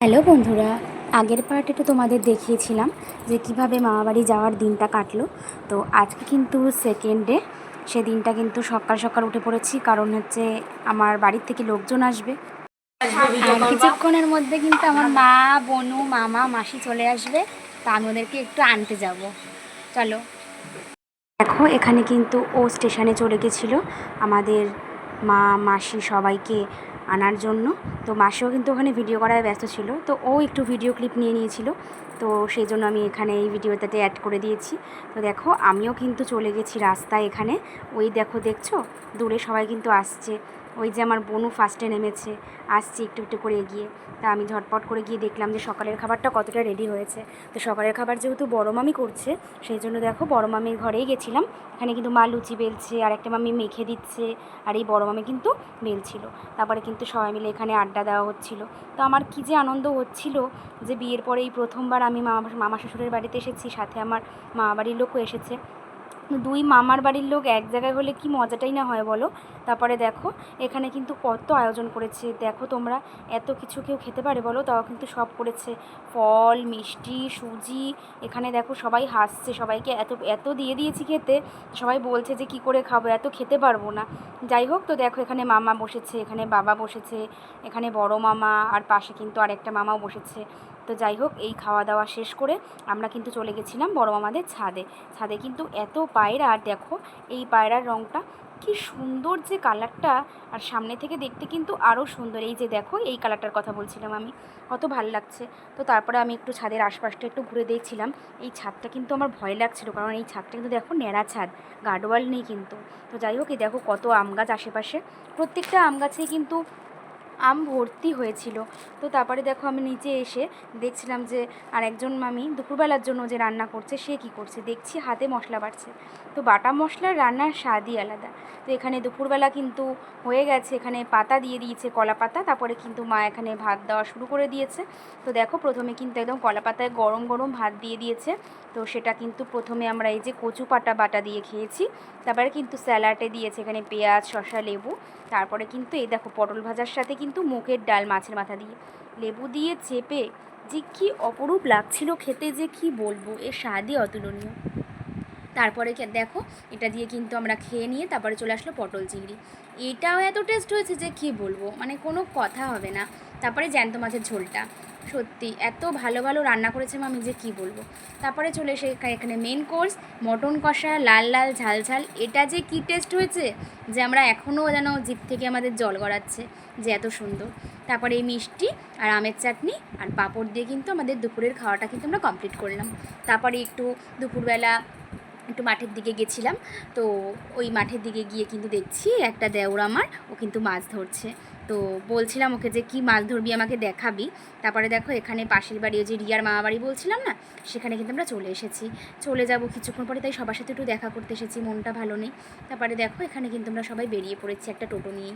Hello বন্ধুরা, আগের পার্টে তো তোমাদের দেখিয়েছিলাম যে কীভাবে মামাবাড়ি যাওয়ার দিনটা কাটলো। তো আজকে কিন্তু সেকেন্ড ডে সে দিনটা কিন্তু সকাল সকাল উঠে পড়েছি, কারণ হচ্ছে আমার বাড়ির থেকে লোকজন আসবে। কিছুক্ষণের মধ্যে কিন্তু আমার মা, বনু, মামা, মাসি চলে আসবে, তা আমি ওদেরকে একটু আনতে যাব। চলো। দেখো, এখানে কিন্তু ও স্টেশনে চলে গেছিল। আমাদের মা, মাসি সবাইকে আনার জন্য। তো মাসিও কিন্তু ওখানে ভিডিও করায় ব্যস্ত ছিল। তো ও একটু ভিডিও ক্লিপ নিয়ে নিয়েছিল। তো সেই জন্য আমি এখানে এই ভিডিওটাতে অ্যাড করে দিয়েছি। তো দেখো, আমিও কিন্তু চলে গেছি রাস্তায় এখানে। ওই দেখো, দেখছ? দূরে সবাই কিন্তু আসছে। ওই যে আমার বোনু ফার্স্টে নেমেছে, আসছে একটু একটু করে এগিয়ে। তা আমি ঝটপট করে গিয়ে দেখলাম যে সকালের খাবারটা কতটা রেডি হয়েছে। তো সকালের খাবার যেহেতু বড় মামি করছে, সেই জন্য দেখো বড় মামির ঘরেই গেছিলাম। এখানে কিন্তু মা লুচি বেলছে, আর একটা মামি মেখে দিচ্ছে, আর এই বড় মামি কিন্তু বেলছিল। তারপরে কিন্তু সবাই মিলে এখানে আড্ডা দেওয়া হচ্ছিল। তো আমার কী যে আনন্দ হচ্ছিল যে বিয়ের পরে এই প্রথমবার আমি মামা মামা শ্বশুরের বাড়িতে এসেছি, সাথে আমার মামা বাড়ির লোকও এসেছে। দুই মামার বাড়ির লোক এক জায়গায় হলে কি মজাটাই না হয় বলো? তারপরে দেখো, এখানে কিন্তু কত আয়োজন করেছে। দেখো তোমরা, এত কিছু কেউ খেতে পারে বলো? তাও কিন্তু সব করেছে। ফল, মিষ্টি, সুজি, এখানে দেখো সবাই হাসছে। সবাইকে এত এত দিয়ে দিয়েছি খেতে, সবাই বলছে যে কি করে খাব? এত খেতে পারব না। যাই হোক, তো দেখো এখানে মামা বসেছে, এখানে বাবা বসেছে, এখানে বড় মামা, আর পাশে কিন্তু আরেকটা মামাও বসেছে। তো যাই হোক, এই খাওয়া দাওয়া শেষ করে আমরা কিন্তু চলে গেছিলাম বড় মামাদের ছাদে। ছাদে কিন্তু এত পায়রা, আর দেখো এই পায়রার রঙটা কি সুন্দর যে কালারটা, আর সামনে থেকে দেখতে কিন্তু আরও সুন্দর। এই যে দেখো, এই কালারটার কথা বলছিলাম আমি, কত ভালো লাগছে। তো তারপরে আমি একটু ছাদের আশপাশটা একটু ঘুরে দেখছিলাম। এই ছাদটা কিন্তু আমার ভয় লাগছিল, কারণ এই ছাদটা কিন্তু দেখো ন্যাড়া ছাদ, গার্ডওয়াল নেই কিন্তু। তো যাই হোক, এই দেখো কত আম গাছ আশেপাশে। প্রত্যেকটা আম গাছেই কিন্তু আম ভর্তি হয়েছিল। তো তারপরে দেখো আমি নিচে এসে দেখছিলাম যে আর একজন মামি দুপুরবেলার জন্য যে রান্না করছে, সে কি করছে? দেখছি হাতে মশলা বাড়ছে তো বাটা মশলার রান্নার স্বাদই আলাদা। তো এখানে দুপুরবেলা কিন্তু হয়ে গেছে, এখানে পাতা দিয়ে দিয়েছে কলা পাতা, তারপরে কিন্তু মা এখানে ভাত দেওয়া শুরু করে দিয়েছে। তো দেখো প্রথমে কিন্তু একদম কলা পাতায় গরম গরম ভাত দিয়ে দিয়েছে। তো সেটা কিন্তু প্রথমে আমরা এই যে কচু পাটা বাটা দিয়ে খেয়েছি। তারপরে কিন্তু স্যালাডে দিয়েছে এখানে পেঁয়াজ, শসা, লেবু। তারপরে কিন্তু এই দেখো পটল ভাজার সাথে কিন্তু মুখের ডাল, মাছের মাথা দিয়ে লেবু দিয়ে চেপে যে কি অপরূপ লাগছিল খেতে যে কি বলব, এর স্বাদই অতুলনীয়। তারপরে দেখো এটা দিয়ে কিন্তু আমরা খেয়ে নিয়ে তারপরে চলে আসলো পটল চিংড়ি। এটাও এত টেস্ট হয়েছে যে কি বলব মানে কোনো কথা হবে না। তারপরে জ্যান্ত মাছের ঝোলটা। সত্যি, এত ভালো ভালো রান্না করেছে আমি যে কি বলব। তারপরে চলে এসে এখানে মেন কোর্স মটন কষা, লাল লাল ঝাল ঝাল, এটা যে কি টেস্ট হয়েছে যে আমরা এখনও যেন জিভ থেকে আমাদের জল গড়াচ্ছে যে এত সুন্দর। তারপরে এই মিষ্টি আর আমের চাটনি আর পাঁপড় দিয়ে কিন্তু আমাদের দুপুরের খাওয়াটা কিন্তু আমরা কমপ্লিট করলাম। তারপরে একটু দুপুরবেলা একটু মাঠের দিকে গেছিলাম, তো ওই মাঠের দিকে গিয়ে কিন্তু দেখছি একটা দেওর আমার, ও কিন্তু মাছ ধরছে। তো বলছিলাম ওকে যে, কি মাছ ধরবি, আমাকে দেখাবি। তারপরে দেখো, এখানে পাশের বাড়ি, ওই যে রিয়ার মামা বাড়ি বলছিলাম না, সেখানে কিন্তু আমরা চলে এসেছি। চলে যাব কিছুক্ষণ পরে, তাই সবার সাথে একটু দেখা করতে এসেছি, মনটা ভালো নেই। তারপরে দেখো, এখানে কিন্তু আমরা সবাই বেরিয়ে পড়েছি একটা টোটো নিয়ে।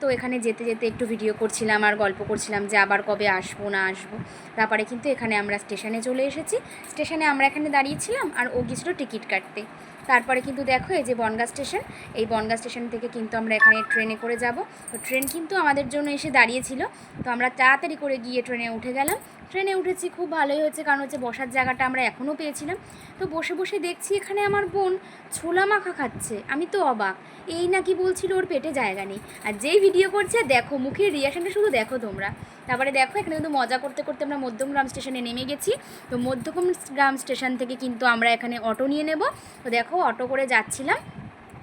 তো এখানে যেতে যেতে একটু ভিডিও করছিলাম আর গল্প করছিলাম যে, আবার কবে আসব, না আসব। তারপরে কিন্তু এখানে আমরা স্টেশনে চলে এসেছি। স্টেশনে আমরা এখানে দাঁড়িয়েছিলাম আর ও গেছিল টিকিট কাটতে। তারপরে কিন্তু দেখো এই যে বনগা স্টেশন, এই বনগা স্টেশন থেকে কিন্তু আমরা এখানে ট্রেনে করে যাব। তো ট্রেন কিন্তু আমাদের জন্য এসে দাঁড়িয়েছিল তো আমরা তাড়াতাড়ি করে গিয়ে ট্রেনে উঠে গেলাম। ট্রেনে উঠেছি, খুব ভালোই হয়েছে, কারণ হচ্ছে বসার জায়গাটা আমরা এখনও পেয়েছিলাম। তো বসে বসে দেখছি এখানে আমার বোন ছোলা মাখা খাচ্ছে। আমি তো অবাক। এই নাকি বলছিল ওর পেটে জায়গা নেই। আর যেই ভিডিও করছে, দেখো, মুখের রিয়াকশনটা শুধু দেখো তোমরা। তারপরে দেখো, এখানে কিন্তু মজা করতে করতে আমরা মধ্যমগ্রাম স্টেশনে নেমে গেছি। তো মধ্যমগ্রাম স্টেশন থেকে কিন্তু আমরা এখানে অটো নিয়ে নেব। তো দেখো, অটো করে যাচ্ছিলাম।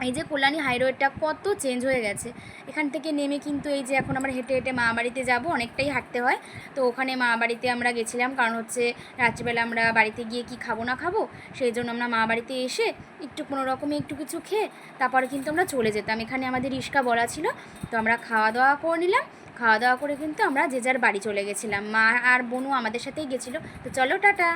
এই যে কল্যাণী হাইরোডটা কত চেঞ্জ হয়ে গেছে। এখান থেকে নেমে কিন্তু এই যে এখন আমরা হেঁটে হেঁটে মা বাড়িতে যাব, অনেকটাই হাঁটতে হয়। তো ওখানে মা বাড়িতে আমরা গেছিলাম, কারণ হচ্ছে রাত্রিবেলা আমরা বাড়িতে গিয়ে কি খাব না খাব, সেই জন্য আমরা মা বাড়িতে এসে একটু কোনো রকমে একটু কিছু খেয়ে তারপরে কিন্তু আমরা চলে যেতাম। এখানে আমাদের রিস্কা বলা ছিল, তো আমরা খাওয়া দাওয়া করে নিলাম। খাওয়া দাওয়া করে কিন্তু আমরা যে যার বাড়ি চলে গেছিলাম। মা আর বোনও আমাদের সাথেই গেছিল। তো চলো, টাটা!